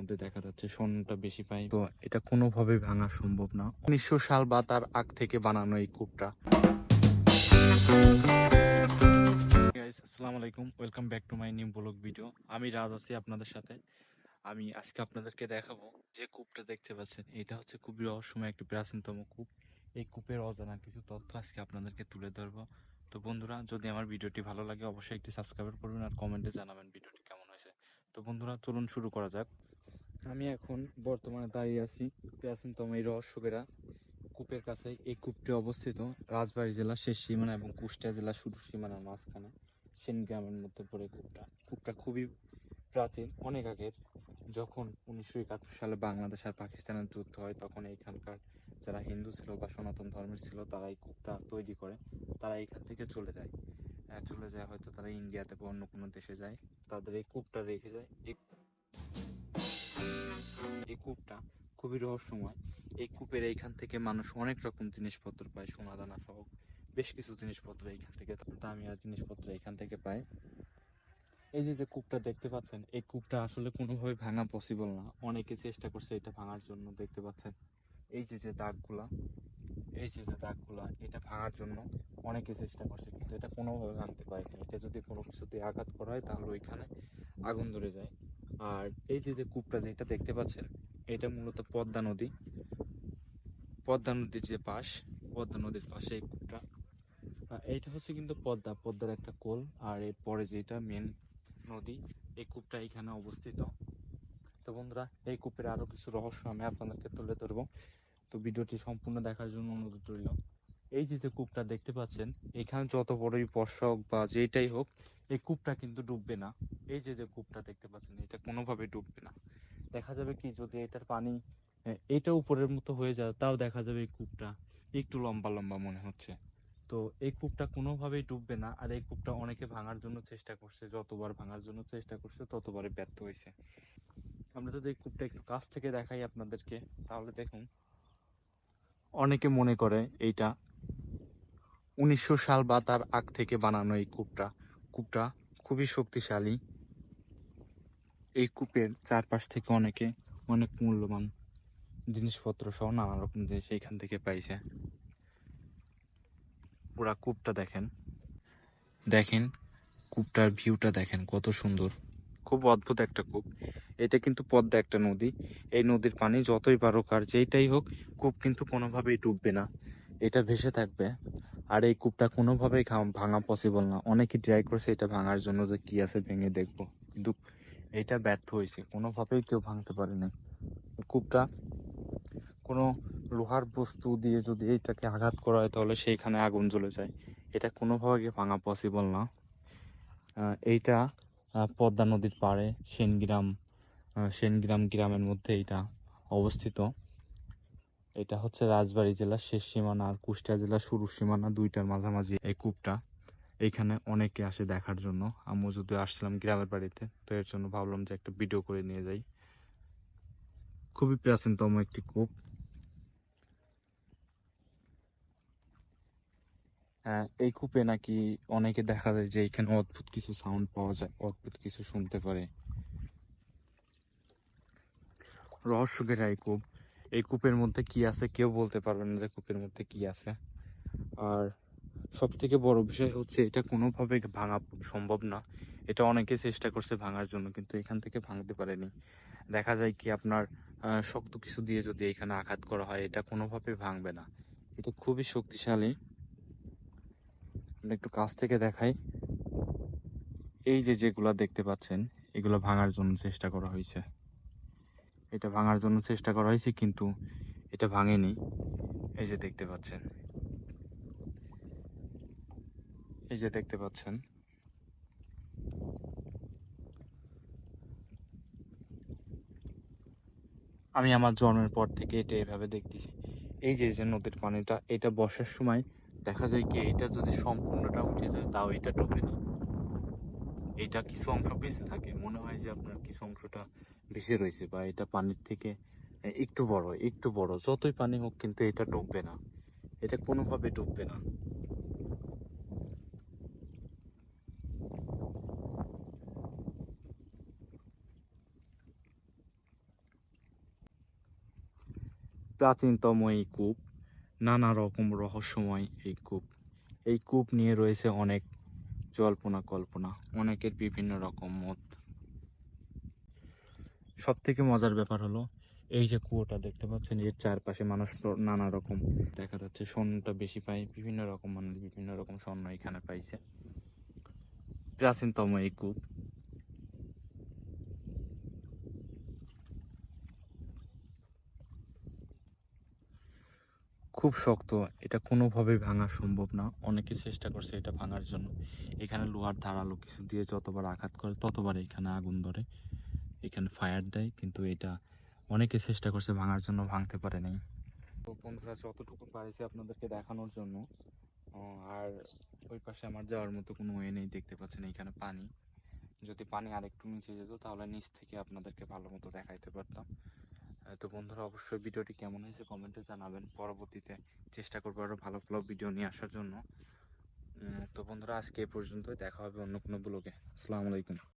মধ্যে দেখা যাচ্ছে স্বর্ণটা বেশি পাই। তো এটা কোনোভাবেই ভাঙা সম্ভব না। উনিশশো সাল বা তার আগ থেকে বানানো এই কূপটা। আসসালামু আলাইকুম। Welcome back to my new blog video আমি রাজ আছি আপনাদের সাথে। আমি আজকে আপনাদেরকে দেখাবো যে কূপটা দেখতে পাচ্ছেন। এটা হচ্ছে খুবই রহস্যময় একটি প্রাচীনতম কূপ। এই কূপের অজানা কিছু তথ্য আজকে আপনাদেরকে তুলে ধরবো। তো বন্ধুরা যদি আমার ভিডিওটি ভালো লাগে অবশ্যই একটি সাবস্ক্রাইব করবেন আর কমেন্টে জানাবেন ভিডিওটি কেমন হয়েছে। তো বন্ধুরা চলুন শুরু করা যাক। আমি এখন বর্তমানে দাঁড়িয়ে আছি প্রাচীনতম এই রহস্যকেরা কূপের কাছে এই কূপটি অবস্থিত রাজবাড়ী জেলার শেষ সীমানা এবং কুষ্টিয়া জেলার শুরু সীমানার মাঝখানে সেন গ্রামের মধ্যে পড়ে কূপটা। কূপটা খুবই প্রাচীন, অনেক আগের। যখন উনিশশো একাত্তর সালে বাংলাদেশ আর পাকিস্তানের যুদ্ধ হয়, তখন এইখানকার যারা হিন্দু ছিল বা সনাতন ধর্মের ছিল তারা এই কূপটা তৈরি করে। তারা এইখান থেকে চলে যায়। চলে যায়, হয়তো তারা ইন্ডিয়াতে বা অন্য কোনো দেশে যায়। তাদের এই কূপটা রেখে যায়। এই কূপটা খুবই রহস্যময়। এই কূপের এইখান থেকে মানুষ অনেক রকম জিনিসপত্র পায় সোনা দানা সহ বেশ কিছু জিনিসপত্র এইখান থেকে দামি আর জিনিসপত্র এইখান থেকে পায়। এই যে যে কূপটা দেখতে পাচ্ছেন, এই কূপটা আসলে কোনোভাবে ভাঙা পসিবল না। অনেকে চেষ্টা করছে এটা ভাঙার জন্য, দেখতে পাচ্ছেন। এই যে যে দাগগুলা, এই যে যে দাগগুলা, এটা ভাঙার জন্য অনেকে চেষ্টা করছে, কিন্তু এটা কোনোভাবে ভাঙতে পারেনি। এটা যদি কোনো কিছুতে আঘাত করা হয়, তাহলে ওইখানে আগুন ধরে যায়। আর এই যে যে কূপটা যেটা দেখতে পাচ্ছেন, এটা মূলত পদ্মা নদী। পদ্মা নদীর যে পাশ, পদ্মা নদীর পাশে এই কূপটা। এইটা হচ্ছে কিন্তু পদ্মা, পদ্মার একটা কোল। আর এর পরে যেটা মেন নদী, এই কূপটা এখানে অবস্থিত। তো বন্ধুরা, এই কূপের আরও কিছু রহস্য আমি আপনাদেরকে তুলে ধরবো। তো ভিডিওটি সম্পূর্ণ দেখার জন্য অনুরোধ রইল। এই যে যে কূপটা দেখতে পাচ্ছেন, এখানে যত বড়ই বর্ষা হোক বা যেটাই হোক এই কূপটা কিন্তু ডুববে না। এই যে যে কূপটা দেখতে পাচ্ছেন, এটা কোনোভাবে ডুববে না। দেখা যাবে কি, যদি এটার পানি এইটা উপরের মতো হয়ে যায়, তাও দেখা যাবে এই কূপটা একটু লম্বা লম্বা মনে হচ্ছে। তো এই কূপটা কোনোভাবেই ডুববে না, আর এই কূপটা অনেকে ভাঙার জন্য চেষ্টা করছে। যতবার ভাঙার জন্য চেষ্টা করছে, ততবারই ব্যর্থ হয়েছে। আমরা যদি এই কূপটা একটু কাছ থেকে দেখাই আপনাদেরকে, তাহলে দেখুন। অনেকে মনে করে এইটা উনিশশো সাল বা তার আগ থেকে বানানো এই কূপটা। কূপটা খুবই শক্তিশালী। এই কূপের চারপাশ থেকে অনেকে অনেক মূল্যবান জিনিসপত্র সহ নানা রকম জিনিস এইখান থেকে পাইছে। পুরা কূপটা দেখেন। দেখেন, কূপটার ভিউটা দেখেন কত সুন্দর। খুব অদ্ভুত একটা কূপ। এটা কিন্তু পদ্মা একটা নদী। এই নদীর পানি যতই বারোক আর যেইটাই হোক, কূপ কিন্তু কোনোভাবেই ডুববে না। এটা ভেসে থাকবে। আর এই কূপটা কোনোভাবেই ভাঙা পসিবল না। অনেকে ট্রাই করছে এটা ভাঙার জন্য যে কি আছে ভেঙে দেখব। কিন্তু এটা ব্যর্থ হয়েছে। কোনোভাবেই কেউ ভাঙতে পারে না কূপটা কোনো লোহার বস্তু দিয়ে যদি এইটাকে আঘাত করা হয়, তাহলে সেইখানে আগুন জ্বলে যায়। এটা কোনোভাবে ভাঙা পসিবল না। এইটা পদ্মা নদীর পাড়ে, সেনগ্রাম সেনগ্রাম গ্রামের মধ্যে এটা অবস্থিত। এটা হচ্ছে রাজবাড়ী জেলার শেষ সীমানা আর কুষ্টিয়া জেলার শুরু সীমানা দুইটার মাঝামাঝি এই কূপটা। এইখানে অনেকে আসে দেখার জন্য। আমিও যদি আসছিলাম গ্রামের বাড়িতে, তো এর জন্য ভাবলাম যে একটা ভিডিও করে নিয়ে যাই। খুবই প্রাচীনতম একটি কূপ। হ্যাঁ এই কূপে নাকি অনেকে দেখা যায় যে এখানে অদ্ভুত কিছু সাউন্ড পাওয়া যায়, অদ্ভুত কিছু শুনতে পারে। রহস্যকের এই কূপ। এই কূপের মধ্যে কি আছে কেউ বলতে পারবে না যে কূপের মধ্যে কি আছে। আর সব থেকে বড় বিষয় হচ্ছে এটা কোনোভাবে ভাঙা সম্ভব না। এটা অনেকে চেষ্টা করছে ভাঙার জন্য, কিন্তু এখান থেকে ভাঙতে পারেনি। দেখা যায় কি আপনার শক্ত কিছু দিয়ে যদি এখানে আঘাত করা হয়, এটা কোনোভাবে ভাঙবে না। এটা খুবই শক্তিশালী। আমরা একটু কাছ থেকে দেখাই। এই যে যেগুলা দেখতে পাচ্ছেন, এগুলো ভাঙার জন্য চেষ্টা করা হয়েছে। এটা ভাঙার জন্য চেষ্টা করা হয়েছে, কিন্তু এটা ভাঙেনি। এই যে দেখতে পাচ্ছেন। এই যে দেখতে পাচ্ছেন। আমি আমার জন্মের পর থেকে এটা এভাবে দেখতেছি। এই যে যে নদীর পানিটা, এটা বর্ষার সময় দেখা যায় কি, এটা যদি সম্পূর্ণটা উঠে যায়, তাও এটা ডোবে না। এটা কিছু অংশ বেঁচে থাকে। মনে হয় যে আপনার কিছু অংশটা ভেসে রয়েছে বা এটা পানির থেকে একটু বড় একটু বড়। যতই পানি হোক কিন্তু এটা ডুববে না। এটা কোনোভাবে ডুববে না। প্রাচীনতম এই কূপ, নানা রকম রহস্যময় এই কূপ। এই কূপ নিয়ে রয়েছে অনেক জল্পনা, কল্পনা, অনেকের বিভিন্ন রকম মত। সব থেকে মজার ব্যাপার হলো, এই যে কুয়োটা দেখতে পাচ্ছেন, এর চারপাশে মানুষ নানা রকম দেখা যাচ্ছে, স্বর্ণটা বেশি পায়, বিভিন্ন রকম মানুষ বিভিন্ন রকম স্বর্ণ এখানে পাইছে। প্রাচীনতম এই কূপ। খুব শক্ত। এটা কোনোভাবেই ভাঙা সম্ভব না। অনেকে চেষ্টা করছে এটা ভাঙার জন্য। এখানে লোহার ধারালো কিছু দিয়ে যতবার আঘাত করে ততবার এখানে আগুন ধরে। এখানে ফায়ার দেয় কিন্তু এটা অনেকে চেষ্টা করছে ভাঙার জন্য ভাঙতে পারে নাই। তো বন্ধুরা যতটুকু পারেছি আপনাদেরকে দেখানোর জন্য আর ওই পাশে আমার যাওয়ার মতো কোনো ওয়ে নেই দেখতে পাচ্ছেন এখানে পানি। যদি পানি আরেকটু নিচে যেত তাহলে নিচ থেকে আপনাদেরকে ভালো মতো দেখাইতে পারতাম। তো বন্ধুরা অবশ্যই ভিডিওটি কেমন হয়েছে কমেন্টে জানাবেন। পরবর্তীতে চেষ্টা করব আরও ভালো ভালো ভিডিও নিয়ে আসার জন্য। তো বন্ধুরা আজকে এ পর্যন্ত দেখা হবে অন্য কোনো ব্লগে আসসালামু আলাইকুম।